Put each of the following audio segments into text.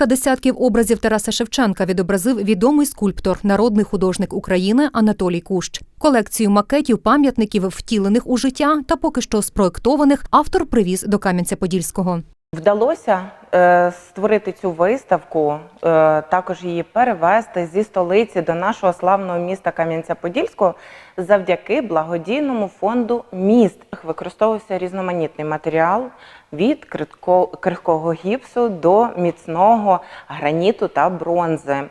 Кілька десятків образів Тараса Шевченка відобразив відомий скульптор, народний художник України Анатолій Кущ. Колекцію макетів пам'ятників, втілених у життя та поки що спроектованих, автор привіз до Кам'янця-Подільського. Вдалося е, створити цю виставку, е, також її перевести зі столиці до нашого славного міста Кам'янця-Подільського завдяки благодійному фонду міст. Використовувався різноманітний матеріал від крихкого гіпсу до міцного граніту та бронзи.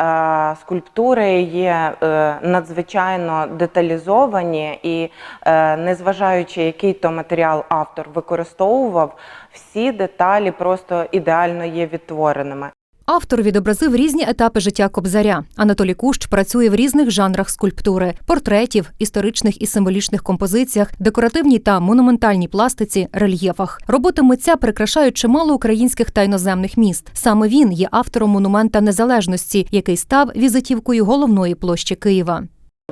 Е, Скульптури є е, надзвичайно деталізовані і, е, незважаючи, який то матеріал автор використовував, всі деталі просто ідеально є відтвореними. Автор відобразив різні етапи життя Кобзаря. Анатолій Кущ працює в різних жанрах скульптури: портретів, історичних і символічних композиціях, декоративній та монументальній пластиці, рельєфах. Роботи митця прикрашають чимало українських та іноземних міст. Саме він є автором монумента незалежності, який став візитівкою головної площі Києва.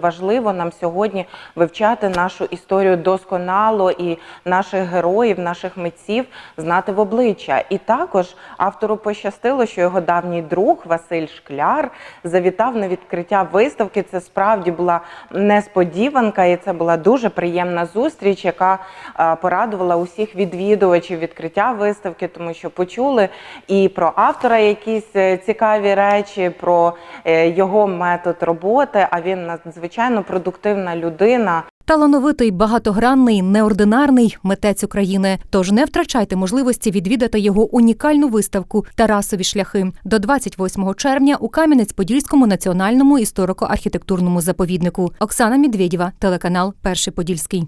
Важливо нам сьогодні вивчати нашу історію досконало і наших героїв, наших митців знати в обличчя. І також автору пощастило, що його давній друг Василь Шкляр завітав на відкриття виставки. Це справді була несподіванка, і це була дуже приємна зустріч, яка е, порадувала усіх відвідувачів відкриття виставки, тому що почули і про автора якісь е, цікаві речі, про е, його метод роботи. А він надзвичайно продуктивна людина. Талановитий, багатогранний, неординарний митець України. Тож не втрачайте можливості відвідати його унікальну виставку Тарасові шляхи до 28 червня у Кам'янець-Подільському національному історико-архітектурному заповіднику. Оксана Медведєва, телеканал Перший Подільський.